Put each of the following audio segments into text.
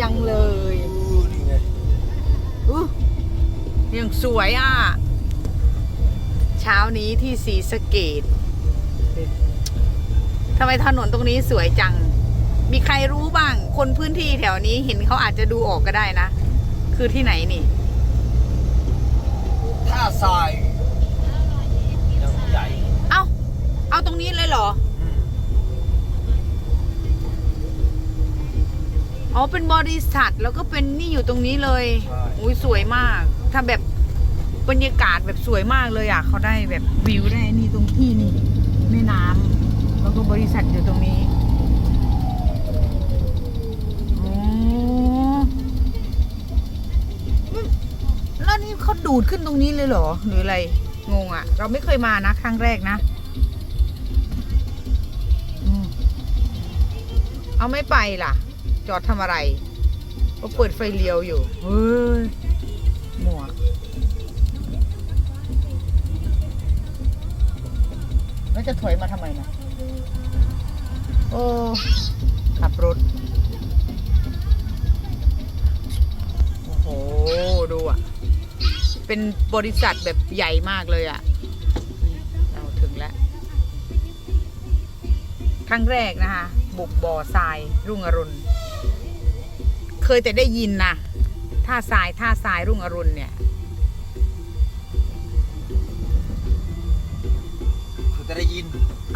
จังเลยอู้นี่ไงอู้ยังสวยอะ เช้านี้ที่สีสะเกตทำไมถนนตรงนี้สวยจัง มีใครรู้บ้าง คนพื้นที่แถวนี้เห็นเขาอาจจะดูออกก็ได้นะ คือที่ไหนนี่ ท่าทรายยังใหญ่ เอ้า เอาตรงนี้เลยเหรอ อืม อ๋อเป็นบริษัทแล้วก็เป็นนี่อยู่ตรงนี้เลยใช่ อุ้ยสวยมาก ถ้าแบบบรรยากาศแบบสวยมากเลยอะเขาได้แบบวิวได้นี่ตรงที่นี่แม่น้ำแล้วก็บริษัทอยู่ตรงนี้อ๋อมันแล้วนี่เขาดูดขึ้นตรงนี้เลยเหรอหรืออะไรงงอะ เราไม่เคยมานะครั้งแรกนะอืมเอาไม่ไปล่ะ จอดทำอะไรก็เปิดไฟเลี้ยวอยู่ เฮ้ย หมัวแล้วจะถอยมาทำไมนะ โอ้ ขับรถ โอ้โห ดูอะ เป็นบริษัทแบบใหญ่มากเลยอะ เราถึงแล้ว ครั้งแรกนะคะ บุกบ่อทรายรุ่งอรุณ เคยแต่ได้ยินนะท่าทรายท่าทรายรุ่งอรุณเนี่ย คือจะได้ยิน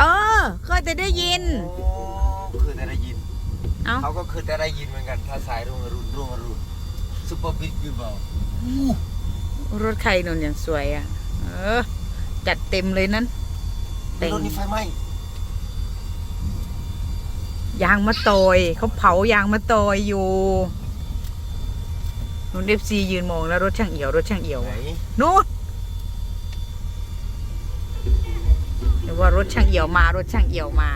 เออ เคยแต่ได้ยิน โอ้คือจะได้ยินเอ้าเขาก็คือจะได้ยินเหมือนกันท่าทรายรุ่งอรุณรุ่งอรุณซุปเปอร์บิ๊กบิ๊กเบลอู้รถใครนนอย่างสวยอะ เออ จัดเต็มเลยนั้นแต่ง รถนี้ไฟไหม้ ยางมะตอยเขาเผายางมะตอยอยู่นุ่นเอฟซียืนมองแล้วรถช่างเอี่ยวรถช่างเอี่ยวไหนนู่นหรือว่ารถช่างเอี่ยวมารถช่างเอี่ยวมา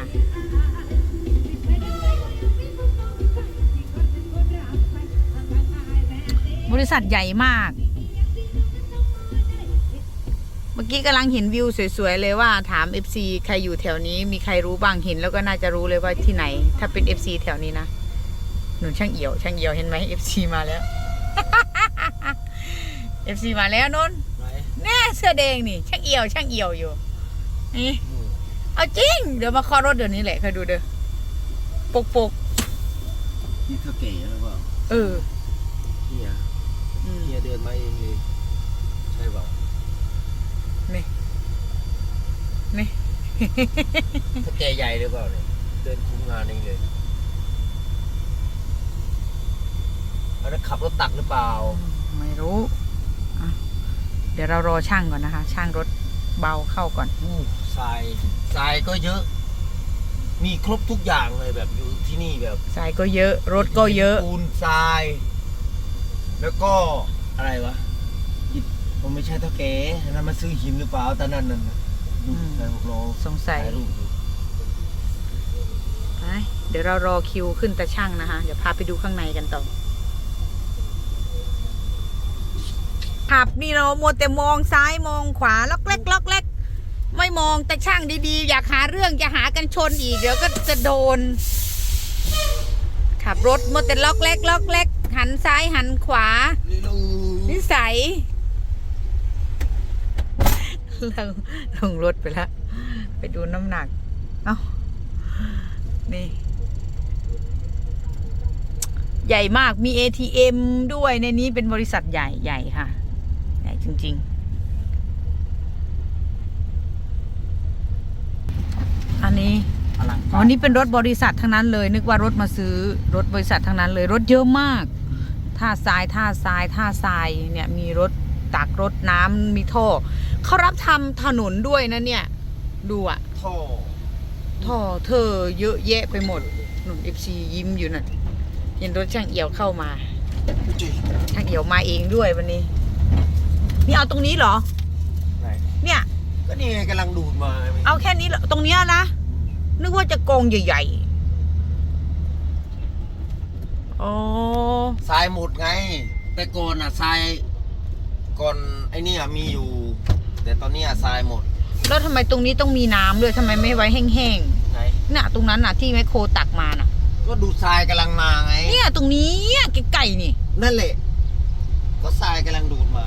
บริษัทใหญ่มาก มื่อกี้กำลังเห็นวิวสวยๆเลยว่าถาม FC ใครอยู่แถวนี้ มีใครรู้บ้างเห็นแล้วก็น่าจะรู้เลยว่าที่ไหน ถ้าเป็น FC แถวนี้นะหนุนช่างเอี่ยวช่างเอี่ยวเห็นไหม FC มาแล้ว FC มาแล้วนนท์ไหนแน่เสื้อแดงนี่ ช่างเอี่ยว ช่างเอี่ยวอยู่นี่อืมเอาจริง เดี๋ยวมาเคอรถเดี๋ยวนี้แหละเคยดูเด้อปกปกนี่เธอเก๋หรือเปล่าๆเออเฮียอืมเฮียเดินมาเองเลยใช่เปล่า นี่ นี่เธอแกใหญ่หรือเปล่าเนี่ยเดินคุมงานเองเลยอันนั้นขับรถตักหรือเปล่าไม่รู้อะเดี๋ยวเรารอช่างก่อนนะคะ ช่างรถเบาเข้าก่อน อู้ทรายทรายก็เยอะ มีครบทุกอย่างเลยแบบอยู่ที่นี่แบบ สายก็เยอะ รถก็เยอะ ปูนทราย แล้วก็อะไรวะอิฐผมไม่ใช่เท่าแกอันนั้นมาซื้อหินหรือเปล่าตอนนั้นนั่นน่ะ ดูอืมใส่หกล้อสงสัย ถ่ายรูปดูไปเดี๋ยวเรารอคิวขึ้นตาช่างนะคะ เดี๋ยวพาไปดูข้างในกันต่อขับนี่เรามัวแต่มองซ้ายมองขวาล็อกเล็กล็อกเล็กไม่มองแต่ช่างดีๆ อยากหาเรื่องจะหากันชนอีก เดี๋ยวก็จะโดน ขับรถมัวแต่ล็อกเล็กล็อกเล็กหันซ้ายหันขวา นิสัย เราลงรถไปแล้วไปดูน้ำหนัก เอ้า นี่ ใหญ่มากมี ATM ด้วยในนี้เป็นบริษัทใหญ่ใหญ่ค่ะ ใหญ่จริง ๆ อันนี้อลังอ๋อนี่เป็นรถบริษัททั้งนั้นเลย นึกว่ารถมาซื้อรถบริษัททั้งนั้นเลย รถเยอะมาก ท่าทรายท่าทรายท่าทรายเนี่ยมีรถ ตักรถน้ำมีท่อเขารับทำถนนด้วยนะเนี่ย ดูอะท่อท่อเธอเยอะแยะไปหมดหนุ่มเอฟซียิ้มอยู่น่ะเห็นรถช่างเอี่ยวเข้ามาจุยช่างเอี่ยวมาเองด้วยวันนี้ นี่เอาตรงนี้เหรอ ไหนเนี่ย ก็นี่ไงกำลังดูดมาเอาแค่นี้เหรอตรงเนี้ยนะ นึกว่าจะกองใหญ่ๆอ๋อ ทรายหมดไง แต่ก่อนอะทราย ก่อนไอ้นี่อะมีอยู่ แต่ตอนนี้อะทรายหมดแล้วทำไมตรงนี้ต้องมีน้ำด้วยทำไมไม่ไว้แห้งไหนๆน่ะตรงนั้นน่ะที่แมคโครตักมาน่ะ ก็ก็ดูทรายกำลังมาไง เนี่ยตรงนี้อะไก่ๆนี่ นั่นแหละก็ทรายกำลังดูดมา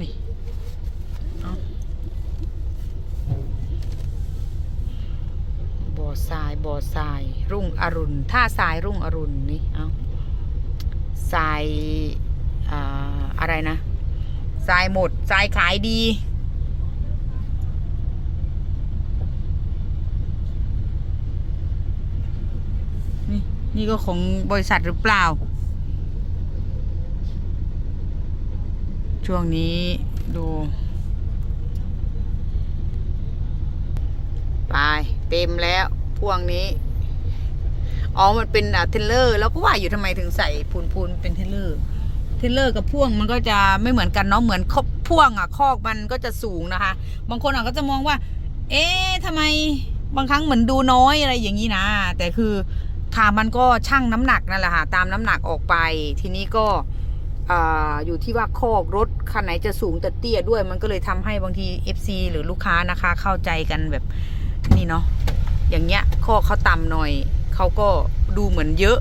นี่เอาบ่ อทรายบ่อทราย รุ่งอรุณท่าทรายรุ่งอรุณนี่เอาทรายอ่าอะไรนะทรายหมดทรายขายดีนี่นี่ก็ของบริษัทหรือเปล่า ช่วงนี้ดูไปเต็มแล้ว พวงนี้ อ๋อ มันเป็นเทเลอร์ แล้วก็ว่าอยู่ทำไมถึงใส่พูนพูนเป็นเทเลอร์ เทเลอร์กับพ่วงมันก็จะไม่เหมือนกันเนาะ เหมือนคบพ่วงอะคอกมันก็จะสูงนะคะ บางคนอะก็จะมองว่า เอ๊ะทำไมบางครั้งเหมือนดูน้อยอะไรอย่างนี้นะ แต่คือค่ะมันก็ชั่งน้ำหนักนั่นแหละค่ะ ตามน้ำหนักออกไป ทีนี้ก็ออยู่ที่ว่าคอกรถคันไหนจะสูงแต่เตี้ยด้วย มันก็เลยทำให้บางที FC หรือลูกค้านะคะเข้าใจกันแบบนี่เนาะ อย่างเงี้ยคอกเขาต่ำหน่อยเขาก็ดูเหมือนเยอะ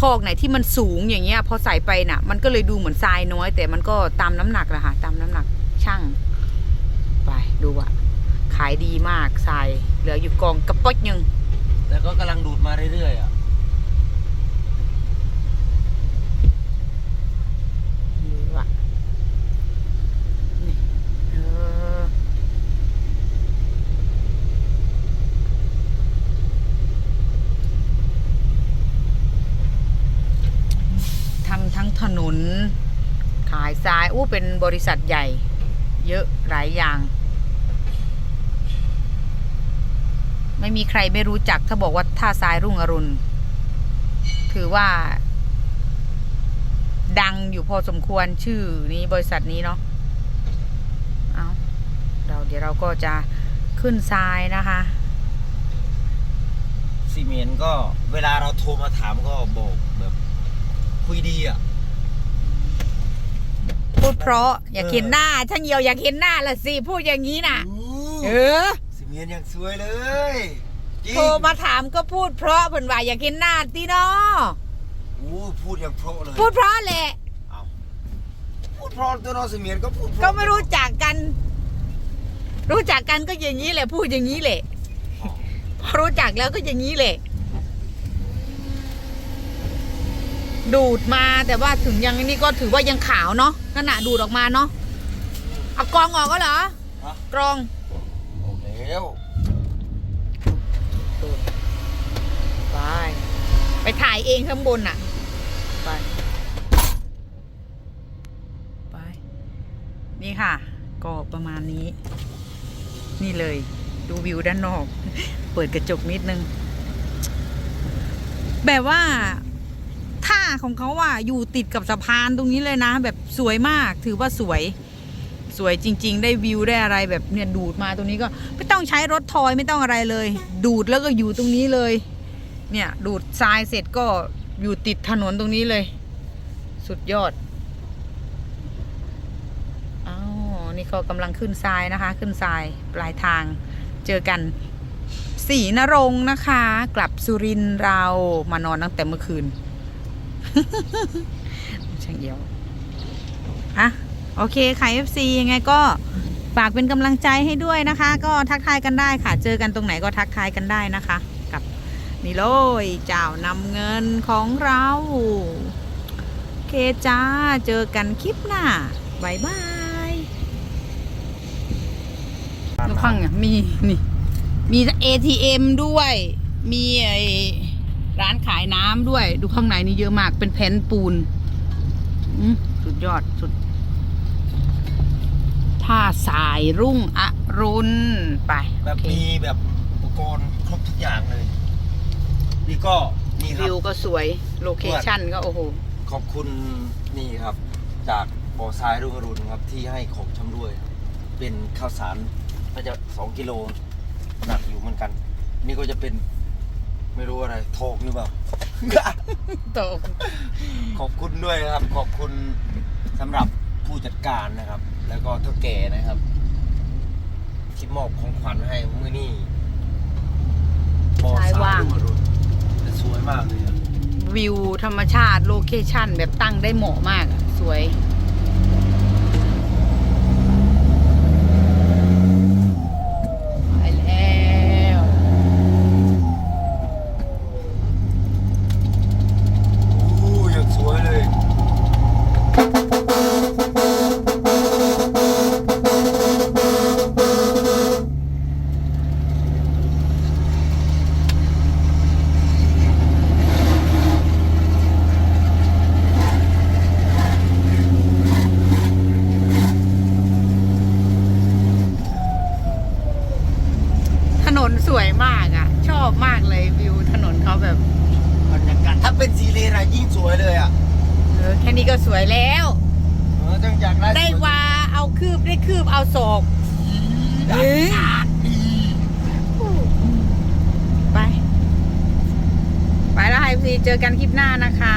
คอกไหนที่มันสูงอย่างเงี้ยพอใส่ไปน่ะ มันก็เลยดูเหมือนทรายน้อย แต่มันก็ตามน้ำหนักแหละค่ะตามน้ำหนักช่างไปดูอะขายดีมากทรายเหลืออยู่กองกระป๋องยังแต่ก็กำลังดูดมาเรื่อยๆอะ ดูอะนี่เออ ทำทั้งถนน ขายทรายอู้ เป็นบริษัทใหญ่ เยอะหลายอย่าง ไม่มีใครไม่รู้จัก ถ้าบอกว่าท่าทรายรุ่งอรุณ ถือว่า ดังอยู่พอสมควรชื่อนี้บริษัทนี้เนาะเอาเราเดี๋ยวเราก็จะขึ้นทรายนะคะ ซีเมนต์ก็เวลาเราโทรมาถามก็บอกแบบ คุยดีอะ พูดเพราะ อยากเออเห็นหน้าช่างเหี่ยวอยากเห็นหน้าละสิพูดอย่างนี้น่ะ เออซีเมนต์ยังสวยเลยจริงโทรมาถามก็พูดเพราะเพิ่นว่าอยากเห็นหน้าตีเนาะอู้พูดยังเพราะเลยพูดเพราะแหละเอาพูดเพราะตัวน้องซีเมนต์ก็พูดเพราะก็ไม่รู้จักกัน รู้จักกันก็อย่างนี้แหละ พูดอย่างนี้แหละอ๋อพอรู้จักแล้วก็อย่างนี้แหละ ดูดมาแต่ว่าถึงยังนี่ก็ถือว่ายังขาวเนาะขณะดูดออกมาเนาะเอากรองออกก็เหรอฮะกรองโอ้แล้วไปไปถ่ายเองข้างบนน่ะ ไป ไป นี่ค่ะ ก็ประมาณนี้ นี่เลย ดูวิวด้านนอก เปิดกระจกนิดนึง แบบว่าท่า ของเขาอะอยู่ติดกับสะพานตรงนี้เลยนะ แบบสวยมากถือว่าสวย สวยจริง ๆ ได้วิวได้อะไรแบบเนี่ยดูดมาตรงนี้ก็ไม่ต้องใช้รถทอยไม่ต้องอะไรเลย ดูดแล้วก็อยู่ตรงนี้เลย เนี่ยดูดทรายเสร็จก็อยู่ติดถนนตรงนี้เลย สุดยอดอ้าวนี่ก็กำลังขึ้นทรายนะคะ ขึ้นทรายปลายทางเจอกันสีนรงค์นะคะ กลับสุรินทร์เรามานอนตั้งแต่เมื่อคืน ช่างเอียวอะโอเคค่ะ FC ยังไงก็ฝากเป็นกำลังใจให้ด้วยนะคะ ก็ทักทายกันได้ค่ะ เจอกันตรงไหนก็ทักทายกันได้นะคะ กับนี่เลยเจ้านำเงินของเราโอเคจ้า เจอกันคลิปหน้าบายบายดูข้างเนี่ยมีนี่มี ATM ด้วยมีไอ ร้านขายน้ำด้วย ดูข้างในนี่เยอะมากเป็นแผ่นปูนอืมสุดยอดสุดท่าสายรุ่งอรุณไปแบบโอเคมีแบบอุปกรณ์ครบทุกอย่างเลย นี่ก็นี่ครับวิวก็สวยโลเคชั่นก็โอ้โหขอบคุณนี่ครับ จากบ่อทรายรุ่งอรุณครับ ที่ให้ของชำร่วย เป็นข้าวสารน่าจะสองกิโลหนักอยู่เหมือนกัน นี่ก็จะเป็น ไม่รู้อะไรโทกหรือเปล่า ตกขอบคุณด้วยครับ ขอบคุณสำหรับผู้จัดการนะครับ แล้วก็ท่าแก่นะครับ ที่มอบของขวัญให้เมื่อนี่ปอสามรุ่งอรุณแต่สวยมากเลยวิวธรรมชาติโลเคชั่นแบบตั้งได้เหมาะมากสวย เฮ้ไป ไปแล้วไฮซีเจอกันคลิปหน้านะคะ